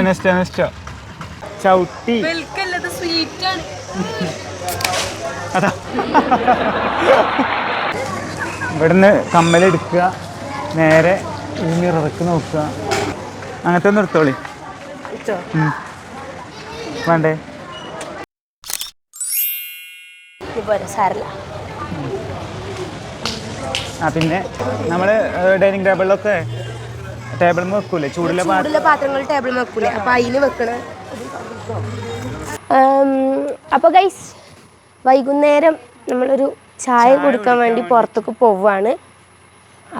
നെസ്റ്റോ നെസ്റ്റോ നെസ്റ്റോ ചവിട്ടി. അതാ. ഇവിടുന്ന് കമ്മലെടുക്കുക നേരെ ഈ ഇറക്ക് നോക്കുക. അങ്ങനത്തെ ഉം. വേണ്ടേ? ആ പിന്നെ നമ്മൾ ഡൈനിങ് ടേബിളിലൊക്കെ ടേബിളിൽ വെക്കൂലേ? ചൂടിലെ ചൂടുള്ള പാത്രങ്ങൾ. ടേബിൾ വെക്കൂലേ? അപ്പൊ അതിന് വെക്കണ അപ്പോൾ ഗൈസ് വൈകുന്നേരം നമ്മളൊരു ചായ കൊടുക്കാൻ വേണ്ടി പുറത്തേക്ക് പോവാണ്.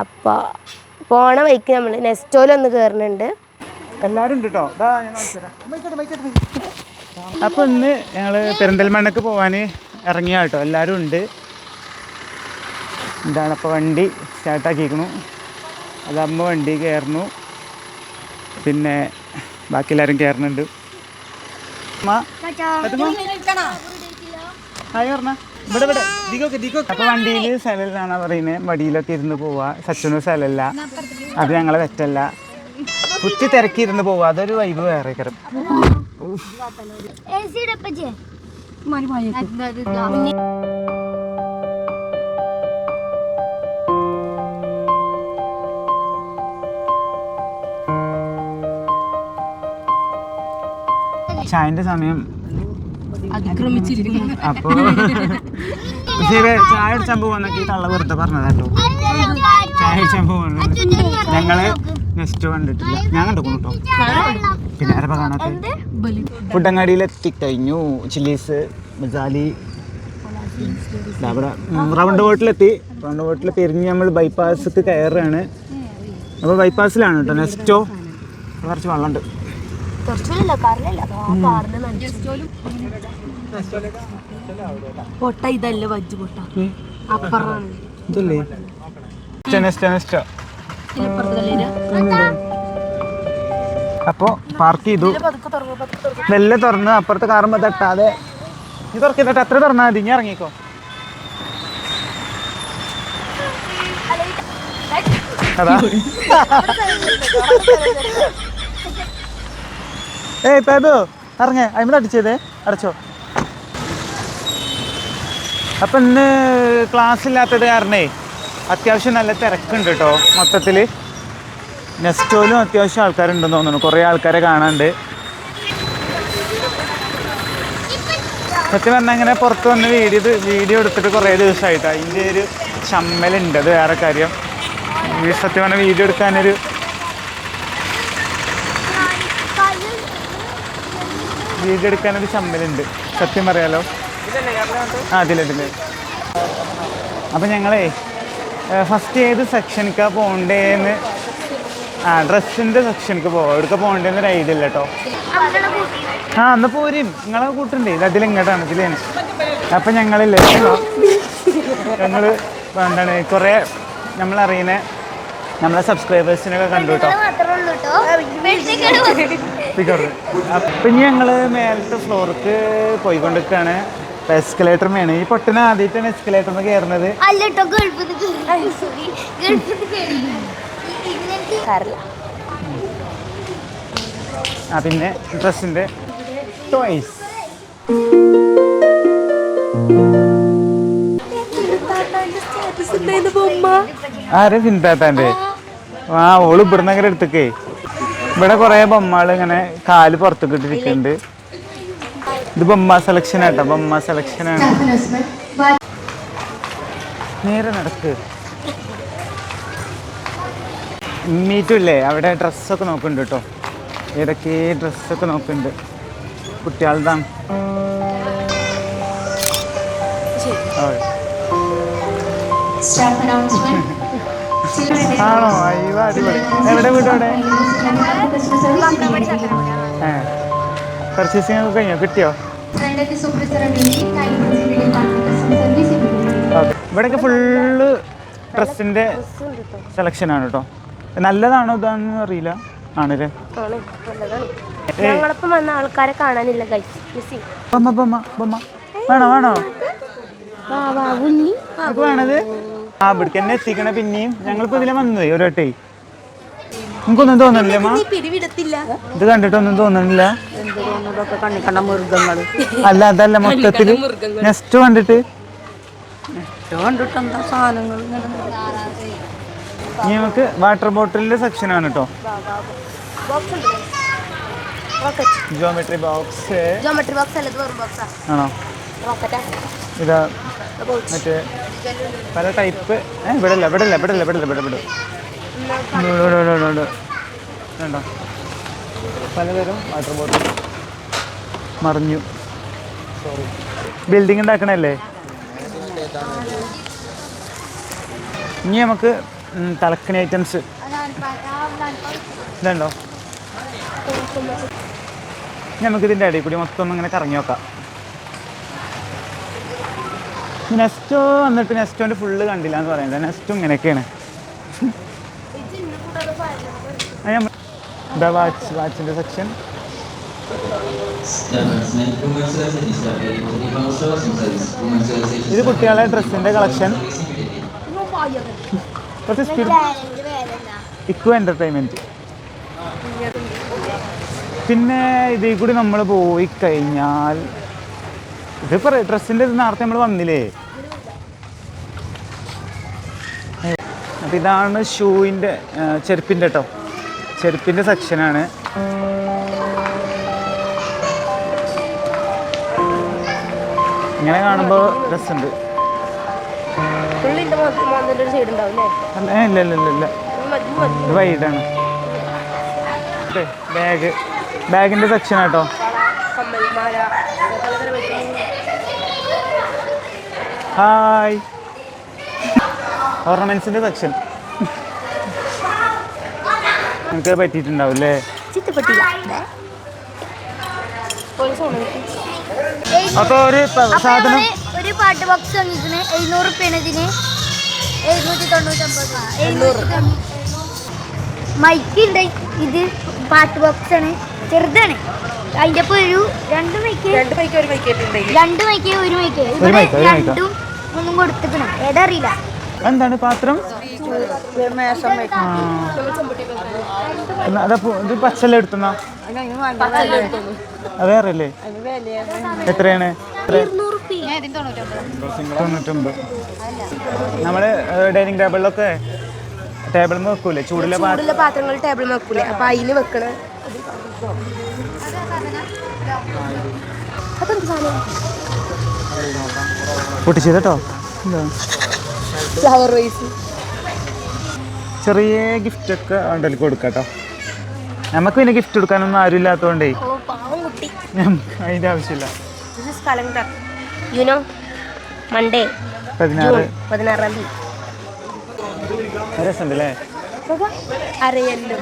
അപ്പോൾ പോണ വൈക്ക് നമ്മൾ നെസ്റ്റോലൊന്ന് കയറുന്നുണ്ട് എല്ലാവരും ഉണ്ട് കേട്ടോ അപ്പൊ ഇന്ന് ഞങ്ങൾ പെരിന്തൽമണ്ണക്ക് പോവാൻ ഇറങ്ങിയ കേട്ടോ എല്ലാവരും ഉണ്ട്. എന്താണ് അപ്പോൾ വണ്ടി സ്റ്റാർട്ടാക്കിക്കണു അതാകുമ്പോൾ വണ്ടി കയറുന്നു. പിന്നെ ബാക്കി എല്ലാവരും കയറുന്നുണ്ട് അമ്മ, ഹായ് പറഞ്ഞ. ഇവിടെ ഇവിടെ. ദിഗോക്ക് ദിഗോക്ക് അപ്പൊ വണ്ടിയിൽ സ്ഥലമില്ലാന്നാ പറയുന്നത് വടിയിലൊക്കെ ഇരുന്ന് പോവാ. സച്ചിനും സ്ഥലമല്ല. അത് ഞങ്ങളെ തെറ്റല്ല. കുത്തി തിരക്കി ഇരുന്ന് പോവാ. അതൊരു വൈബ് വേറെ കരം ചായന്റെ സമയം അപ്പൊ ചായ അടിച്ചാൻ വന്നൊക്കെ ഈ തള്ള വെറുതെ പറഞ്ഞതല്ലോ. ചായ അടിച്ചാൻ ഞങ്ങൾ നെക്സ്റ്റ് കണ്ടിട്ടില്ല. ഞാൻ കണ്ടു കേട്ടോ പിന്നെ ആരപ്പ കാണാത്ത? പുട്ടങ്ങാടിയിൽ എത്തിക്കഴിഞ്ഞു ചില്ലീസ് മസാലി റൗണ്ട് ബോട്ടിലെത്തി. റൗണ്ട് ബോട്ടിൽ തിരിഞ്ഞ് നമ്മൾ ബൈപ്പാസ് കയറുകയാണ് അപ്പോൾ ബൈപ്പാസിലാണ് കേട്ടോ നെക്സ്റ്റോ കുറച്ച് വെള്ളമുണ്ട് കുറച്ചല്ല കാറിലല്ല. പൊട്ട ഇതല്ല വജ്ജ് പൊട്ട. നെക്സ്റ്റോ അപ്പോൾ പാർക്ക് ചെയ്തു. മെല്ലെ തുറന്ന് അപ്പുറത്ത് കാറുമ്പോ തട്ടാതെ നീ തുറക്കിട്ട് അത്ര തുറന്നാ മതി. ഞാൻ ഇറങ്ങിക്കോ. അതാ. ഏയ് പേബു ഇറങ്ങേ. അയിമ അടിച്ചതേ അടച്ചോ. അപ്പം ഇന്ന് ക്ലാസ് ഇല്ലാത്തത് കാരണേ അത്യാവശ്യം നല്ല തിരക്കുണ്ട് കേട്ടോ മൊത്തത്തിൽ നെസ്റ്റോലും അത്യാവശ്യം ആൾക്കാരുണ്ടെന്ന് തോന്നുന്നു. കുറേ ആൾക്കാരെ കാണാണ്ട്. സത്യം പറഞ്ഞാൽ ഇങ്ങനെ പുറത്ത് വന്ന് വീഡിയോ വീഡിയോ എടുത്തിട്ട് കുറേ ദിവസമായിട്ട് അതിന്റെ ഒരു ചമ്മലുണ്ട്. അത് വേറെ കാര്യം. സത്യം പറഞ്ഞാൽ വീഡിയോ എടുക്കാനൊരു വീഡിയോ എടുക്കാനൊരു ചമ്മലുണ്ട്. സത്യം പറയാലോ. ആ അതിലതിൽ അപ്പം ഞങ്ങളേ ഫസ്റ്റ് ഏത് സെക്ഷനിക്കാ പോകണ്ടേന്ന് ആ ഡ്രസ്സിന്റെ സെക്ഷനിക്ക് പോവാം. എവിടേക്ക് പോകണ്ടേന്ന് ഒരു ഐഡിയ ഇല്ല കേട്ടോ ആ അന്ന് പോരും. നിങ്ങളെ കൂട്ടുണ്ടേ ഇത് അതിലിങ്ങോട്ടാണ് ഇതിലാണ് അപ്പം ഞങ്ങളില്ലേ ഞങ്ങൾ എന്താണ് കുറേ നമ്മളറിയുന്ന നമ്മളെ സബ്സ്ക്രൈബേഴ്സിനൊക്കെ കണ്ടു കേട്ടോ സ്പീക്കറ് അപ്പം ഇനി ഞങ്ങൾ മേലത്തെ ഫ്ലോർക്ക് പോയിക്കൊണ്ടിരിക്കുകയാണ് എസ്കലേറ്റർ വേണം ഈ പൊട്ടിന് ആദ്യമായിട്ടാണ് എസ്കലേറ്ററിന് കയറുന്നത് ആ പിന്നെ ഡ്രസ്സിന്റെ ടോയ്സ് ആരെ ചിന്താത്താന്റെ ആ ഓൾ ഇവിടുന്ന് അങ്ങനെ എടുത്തേക്കേ. ഇവിടെ കുറേ ബൊമ്മകൾ ഇങ്ങനെ കാൽ പുറത്തേക്ക് ഇട്ടിരിക്കുന്നുണ്ട്. ഇത് ബൊമ്മ സെലക്ഷൻ ആട്ടോ ബൊമ്മ സെലക്ഷൻ ആണ്. നേരെ നടക്ക്. മീറ്റില്ലേ അവിടെ ഡ്രസ്സൊക്കെ നോക്കുന്നുണ്ട് കേട്ടോ. ഏതൊക്കെ ഡ്രസ്സൊക്കെ നോക്കുന്നുണ്ട്. കുട്ടികളുടെ സ്റ്റാഫ് announcement. ആണോ? അയ്യോ അടിപൊളി. എവിടെ വീട്ടോടെ പർച്ചേസിംഗ് ഒക്കെ കഴിഞ്ഞോ? കിട്ടിയോ. ഓക്കെ. ഇവിടെയൊക്കെ ഫുള്ള് ഡ്രസ്സിന്റെ സെലക്ഷനാണ് കേട്ടോ നല്ലതാണോ ഇതാണെന്ന് അറിയില്ല. ആണല്ലേ? ഞങ്ങളൊപ്പം വന്ന ആൾക്കാരെ കാണാനില്ല വേണോ വേണോ? വേണത്? ആ ഇവിടേക്ക് തന്നെ എത്തിക്കണ പിന്നെയും. ഞങ്ങളിപ്പോ ഇതിലെ വന്നത് ഒരു വട്ടേ. നമുക്കൊന്നും തോന്നുന്നില്ല അമ്മ പിടിവിടത്തില്ല. ഇത് കണ്ടിട്ടൊന്നും തോന്നണില്ല. അല്ല അതല്ല മൊത്തത്തിൽ. നെക്സ്റ്റ് കണ്ടിട്ട്? ഇനി നമുക്ക് വാട്ടർ ബോട്ടിലിന്റെ സെക്ഷൻ ആണ് കേട്ടോ. ബോക്സ് ഉണ്ട്. Rocket geometry box geometry box ആണോ? ഇതാ മറ്റേ പല ടൈപ്പ് ഇവിടെ ഇല്ല ഇവിടെ ഇല്ല ഇവിടെ ഇല്ല ഇവിടെ ഇല്ല ഇവിടെ ഇവിടെ വേണ്ടോ. പലതരം വാട്ടർ ബോട്ടിൽ മറിഞ്ഞു. സോറി ബിൽഡിംഗ് ഉണ്ടാക്കണല്ലേ? ഇനി നമുക്ക് തലക്കണി ഐറ്റംസ് ഇതുണ്ടോ? നമുക്കിതിന്റെ നമുക്ക് ഇതിന്റെ ഇടയിൽ കൂടി മൊത്തം ഒന്ന് ഇങ്ങനെ കറങ്ങി നോക്കാം. നെസ്റ്റോ വന്നിട്ട് നെസ്റ്റോന്റെ ഫുള്ള് കണ്ടില്ല എന്ന് പറയുന്നത്. നെസ്റ്റോ ഇങ്ങനെയൊക്കെയാണ്. വാച്ച് വാച്ചിന്റെ സെക്ഷൻ ഇത് കുട്ടികളെ ഡ്രസ്സിന്റെ കളക്ഷൻ. കുറച്ച് സ്പീഡ് ഇക്കു എന്റർടൈൻമെന്റ് പിന്നെ ഇതിൽ കൂടി നമ്മൾ പോയി കഴിഞ്ഞാൽ ഇത് പറ ഡ്രസ്സിന്റെ ഇത് നേരത്തെ നമ്മൾ വന്നില്ലേ? ഇതാണ് ഷൂവിന്റെ ചെരുപ്പിന്റെ കേട്ടോ ചെരുപ്പിന്റെ സെക്ഷനാണ് ഇങ്ങനെ കാണുമ്പോൾ രസമുണ്ട്. അല്ലേ ഇല്ല ഇല്ല ഇല്ല ഇത് വൈകിട്ടാണ് ബാഗ് ബാഗിന്റെ സെക്ഷൻ കേട്ടോ. ഹായ് ഓർണമെന്റ്സിന്റെ സെക്ഷൻ നിങ്ങൾക്ക് പറ്റിയിട്ടുണ്ടാവും അല്ലേ അപ്പൊ ഒരു സാധനം ഒരു പാട്ട് ബോക്സ് വാങ്ങിക്കണ് എഴുന്നൂറ് റുപ്യാണ് ഇതിന്. എഴുന്നൂറ്റി തൊണ്ണൂറ്റൊമ്പത് മൈക്ക് ഉണ്ട്. ഇത് പാട്ട് ബോക്സ് ആണ്. ചെറുതാണ്. അതിന്റെ ഒരു രണ്ട് മൈക്ക് രണ്ട് ബൈക്ക് ഒരു ആയിട്ടുണ്ടെങ്കിൽ രണ്ട് മൈക്ക് ഒരു മൈക്ക് ഇവിടെ. രണ്ടും ഒന്നും കൊടുത്തിക്കണം ഏതറിയില്ല എന്താണ് പാത്രം? ഇത് പച്ചല എടുത്തുന്ന? വേറെ അല്ലേ എത്രയാണ്? തൊണ്ണൂറ്റൊമ്പത്. നമ്മൾ ഡൈനിങ് ടേബിളിലൊക്കെ ടേബിൾ വെക്കൂലേ? ചൂടിലെ ചൂടുള്ള പാത്രങ്ങൾ ടേബിൾ വെക്കൂലേ? അപ്പൊ അതിന് വെക്കണ. പൊട്ടിച്ചത് കേട്ടോ. ഫ്ലവർ വൈസ് ചെറിയ ഗിഫ്റ്റ് ഒക്കെ കൊടുക്കാം കേട്ടോ നമുക്ക് പിന്നെ ഗിഫ്റ്റ് കൊടുക്കാനൊന്നും ആരും ഇല്ലാത്തതുകൊണ്ടേ അതിന്റെ ആവശ്യമില്ല. മൺഡേ പതിനാറ്. പതിനാറാം തീയതി. രസമുണ്ട് അല്ലേ അറിയല്ലോ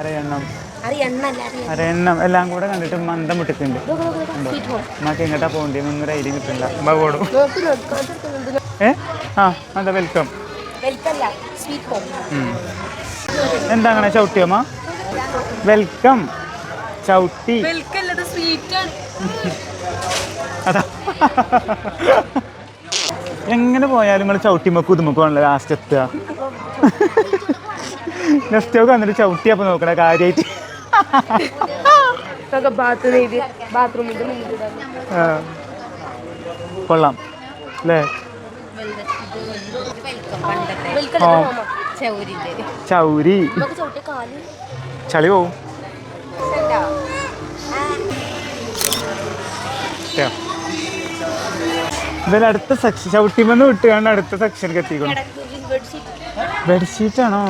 അരയെണ്ണം. അരയെണ്ണം. എല്ലാം കൂടെ കണ്ടിട്ട് മന്ദം ഹോം നമുക്ക് എങ്ങോട്ടാ പോകണ്ടേ? ഒരു ഐഡിയ കിട്ടില്ല ബോടും ഏ? ആ അതെ വെൽക്കം ഹോം എന്താ അങ്ങനെ ചവിട്ടിയമ്മ? വെൽക്കം. ചവിട്ടി. അതാ. എങ്ങനെ പോയാലും നിങ്ങൾ ചവിട്ടിമക്കും ഉതുമക്കുവാണല്ലോ ലാസ്റ്റ് എത്തുക. ലെഫ്റ്റ് ഒക്കെ വന്നിട്ട് ചവിട്ടിയപ്പോൾ നോക്കണ കാര്യമായിട്ട്. കൊള്ളാം. അല്ലേ ചൗരി. ചളി പോവും. ഇതിൽ അടുത്ത സെക്ഷൻ ചവിട്ടിമെന്ന് വിട്ടുകൊണ്ട് അടുത്ത സെക്ഷനിലേക്ക് എത്തിക്കണം. ബെഡ്ഷീറ്റാണോ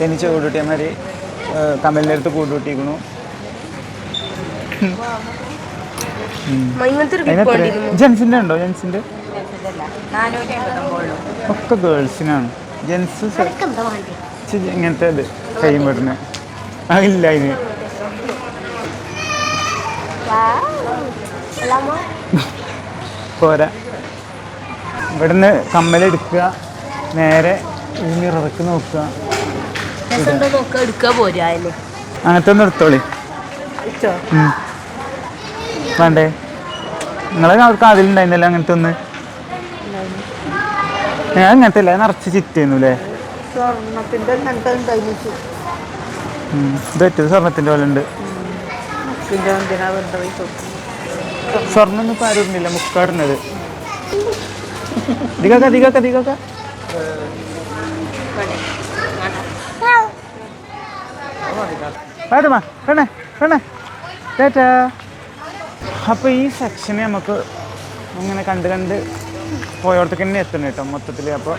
തനിച്ച് കൂടുട്ടിയമാര് കമലിന്റെ അടുത്ത് കൂടുട്ടിക്കണു ഇങ്ങനത്തെ. ജെൻസിന്റെ ഉണ്ടോ? ജെൻസിന്റെ? ഒക്കെ ഗേൾസിനാണ്. ജെൻസ് എന്താ വേണ്ടേ ഇച്ചിരി ഇങ്ങനത്തെ ആ ഇല്ല അതിന് പോരാ. ഇവിടുന്ന് കമ്മലെടുക്കുക നേരെ ഈ മിറർക്ക് നോക്കുക. അങ്ങനത്തെ നിർത്തോളി. വേണ്ടേ? നിങ്ങളെ അവർക്ക് അതിലുണ്ടായിരുന്നല്ലോ അങ്ങനത്തെ ഒന്ന് ഞാൻ അങ്ങനത്തെ അല്ലേ നിറച്ച് ചിറ്റുന്നു അല്ലേ സ്വർണത്തിന്റെ അങ്ങനത്തെ ഉണ്ടായിരുന്നു ഇത് പറ്റും സ്വർണത്തിന്റെ പോലെ ഉണ്ട്? സ്വർണം ഒന്നും ഇപ്പം ആരും ഇടുന്നില്ല മുക്കാടുന്നത് ദിഗക്ക ദിഗക്ക ദിഗക്ക. പാടുമാ പെണ്ണേ പെണ്ണേ ചേട്ടാ അപ്പോൾ ഈ സെക്ഷനെ നമുക്ക് ഇങ്ങനെ കണ്ട് കണ്ട് പോയോടത്തേക്ക് തന്നെ എത്തണം കേട്ടോ മൊത്തത്തിൽ അപ്പോൾ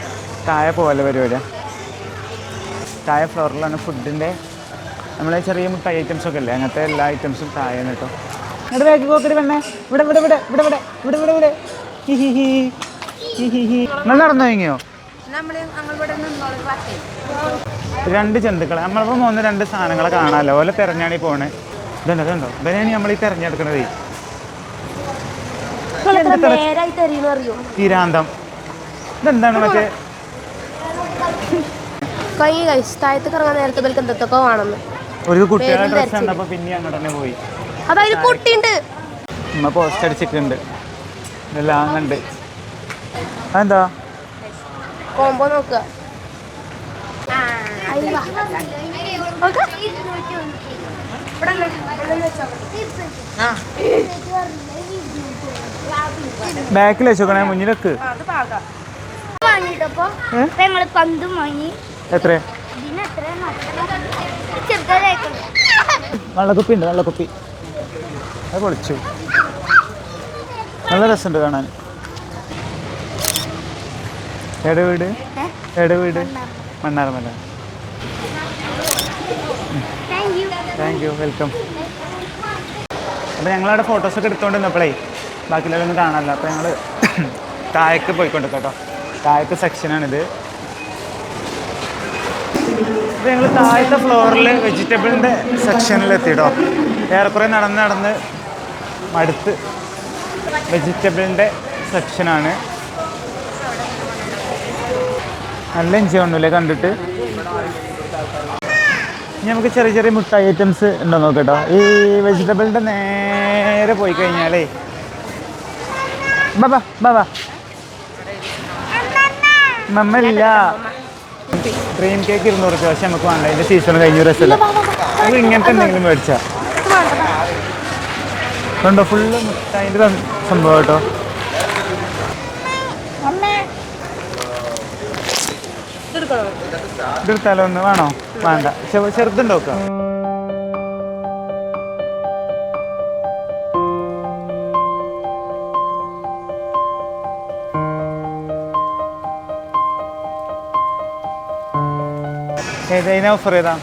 താഴെ പോലെ പരിപാടിയാണ് താഴെ ഫ്ലോറിലാണ് ഫുഡിന്റെ നമ്മളെ ചെറിയ മുട്ടായി ഐറ്റംസൊക്കെ അല്ലേ? അങ്ങനത്തെ എല്ലാ ഐറ്റംസും താഴെയാണ് കേട്ടോ. ഇവിടെ ബാക്കി പോക്കറ്റ് പെണ്ണേ. ഇവിടെ ഇവിടെ ഇവിടെ ഇവിടെ ഇവിടെ ഇവിടെ ഇവിടെ ഇവിടെ. നിങ്ങൾ നടന്നു കഴിഞ്ഞോ രണ്ട് ജന്തുക്കൾ നമ്മളിപ്പോൾ മൂന്ന് രണ്ട് സാധനങ്ങളെ കാണാമല്ലോ ഓലെ തിരഞ്ഞാണി പോണേ. ഇതുണ്ടോ ഇതുണ്ടോ? ഇവനെയാണ് നമ്മൾ ഈ തിരഞ്ഞെടുക്കണത്. തീരാന്തം ഇതെന്താണ് മറ്റേ? കൈ കഴിച്ച് താഴത്ത് ഇറങ്ങാൻ നേരത്തെ ബൽക്ക് എന്തൊക്കെ വേണമെന്ന്. ഒരു ഡ്രസ്സ് ധരിച്ചില്ല. കണ്ടപ്പോൾ പിന്നെ അങ്ങോട്ട് തന്നെ പോയി. അതായത് കുട്ടിയുണ്ട് ഉമ്മ പോസ്റ്റ് അടിച്ചിട്ടുണ്ട്. ഇതെല്ലാം കണ്ട്. അതെന്താ? കോമ്പോ നോക്കുക. ഇവിടെ നിന്ന്, ഇവിടെ നിന്ന് വെച്ചോ. ബാക്കിൽ വെച്ചോക്കണേ മുന്നിലേക്ക്? ഞങ്ങൾ പന്തും വാങ്ങി. എത്ര? വെള്ളക്കുപ്പി ഉണ്ട് വെള്ളക്കുപ്പി. അത് പൊളിച്ചു. നല്ല രസമുണ്ട് കാണാൻ. എവിടെ വീട്? എവിടെ വീട്? മണ്ണാർമല. Thank you. വെൽക്കം. അപ്പോൾ ഞങ്ങളവിടെ ഫോട്ടോസൊക്കെ എടുത്തുകൊണ്ട് നിന്നപ്പോഴേ ബാക്കിയുള്ളവരൊന്നും കാണാനില്ല. അപ്പോൾ ഞങ്ങൾ താഴേക്ക് പോയിക്കൊണ്ട് കേട്ടോ. താഴേക്ക് സെക്ഷനാണിത് അപ്പോൾ ഞങ്ങൾ താഴത്തെ ഫ്ലോറിൽ വെജിറ്റബിളിന്റെ സെക്ഷനിലെത്തി കേട്ടോ. ഏറെക്കുറെ നടന്ന് നടന്ന് മടുത്ത് വെജിറ്റബിളിന്റെ സെക്ഷനാണ് നല്ല എൻജോയ് ഉണ്ടല്ലേ കണ്ടിട്ട്? ഇനി നമുക്ക് ചെറിയ ചെറിയ മുട്ടായി ഐറ്റംസ് ഉണ്ടോ നോക്കട്ടോ ഈ വെജിറ്റബിളിന്റെ നേരെ പോയി കഴിഞ്ഞാലേ ബാബാ ബാബാ മമ്മല്ല ക്രീം കേക്ക് ഇരുന്നൂറ് രൂപ പക്ഷെ നമുക്ക് വേണ്ട ഇതിന്റെ സീസൺ കഴിഞ്ഞ രസമില്ല അത് ഇങ്ങനത്തെ എന്തെങ്കിലും മേടിച്ചാ. കണ്ടോ ഫുള്ള് മുട്ടായിന്റെ സംഭവം കേട്ടോ. ഇതെടുത്താലോ ഒന്ന്? വേണോ? വേണ്ട. ചെറുതുണ്ടോക്ക. ഏതാ ഓഫർ ചെയ്താ.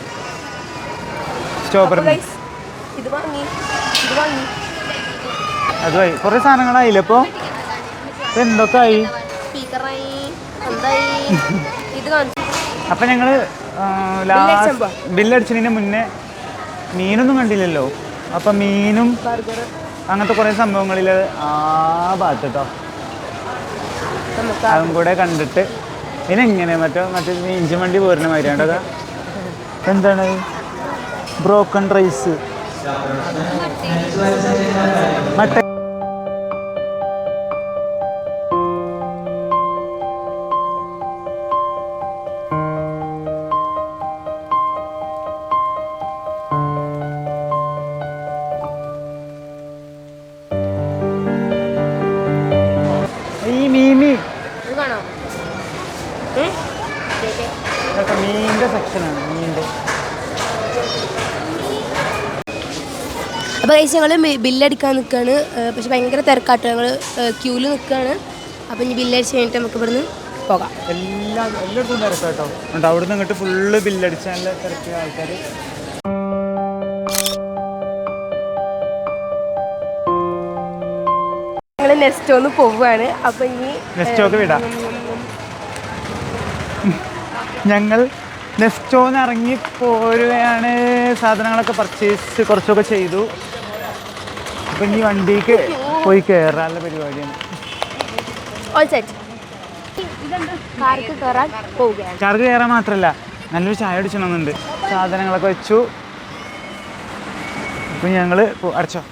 സ്ട്രോബെറി ഇത് വാങ്ങി ഇത് വാങ്ങി. അതുമായി കുറേ സാധനങ്ങളായില്ലേ ഇപ്പോ? എന്തൊക്കെ ആയി അപ്പൊ ഞങ്ങൾ ഞങ്ങൾ? ബില്ലടിച്ചതിന് മുന്നേ മീനൊന്നും കണ്ടില്ലല്ലോ. അപ്പം മീനും അങ്ങനത്തെ കുറേ സംഭവങ്ങളിൽ ആ ഭാഗത്ത് കേട്ടോ അതും കൂടെ കണ്ടിട്ട് ഇതിനെങ്ങനെ മറ്റോ മറ്റേ ഇഞ്ചി വണ്ടി പോരുന്ന മാതിരിയാണ്ടത് എന്താണ് ബ്രോക്കൺ റൈസ്. മറ്റേ കഴിച്ച് ഞങ്ങൾ ബില്ലടിക്കാൻ നിൽക്കുകയാണ് പക്ഷെ ഭയങ്കര തിരക്കാട്ടോ. ഞങ്ങൾ ക്യൂവിൽ നിൽക്കുകയാണ് അപ്പം ഇനി ബില്ലടിച്ച് കഴിഞ്ഞിട്ട് നമുക്ക് ഇവിടുന്ന് പോകാം. എല്ലാ എല്ലായിടത്തും തിരക്കാ കേട്ടോ. ഉണ്ട് അവിടുന്ന് ഇങ്ങോട്ട് ഫുള്ള് ബില്ലടിച്ച നല്ല തിരക്കിയ ആൾക്കാർ ഞങ്ങൾ നെക്സ്റ്റ് ഒന്ന് പോവുകയാണ് അപ്പോൾ ഇനി നെസ്റ്റോക്ക് വിടാം. ഞങ്ങൾ നെസ്റ്റോന്ന് ഇറങ്ങി പോരുകയാണ് സാധനങ്ങളൊക്കെ പർച്ചേസ് കുറച്ചൊക്കെ ചെയ്തു. അപ്പം ഈ വണ്ടിക്ക് പോയി കയറാനുള്ള പരിപാടിയാണ്. കാർക്ക് കയറാൻ മാത്രമല്ല നല്ലൊരു ചായ അടിച്ചണമെന്നുണ്ട് സാധനങ്ങളൊക്കെ വെച്ചു. അപ്പം ഞങ്ങൾ അടച്ചോ.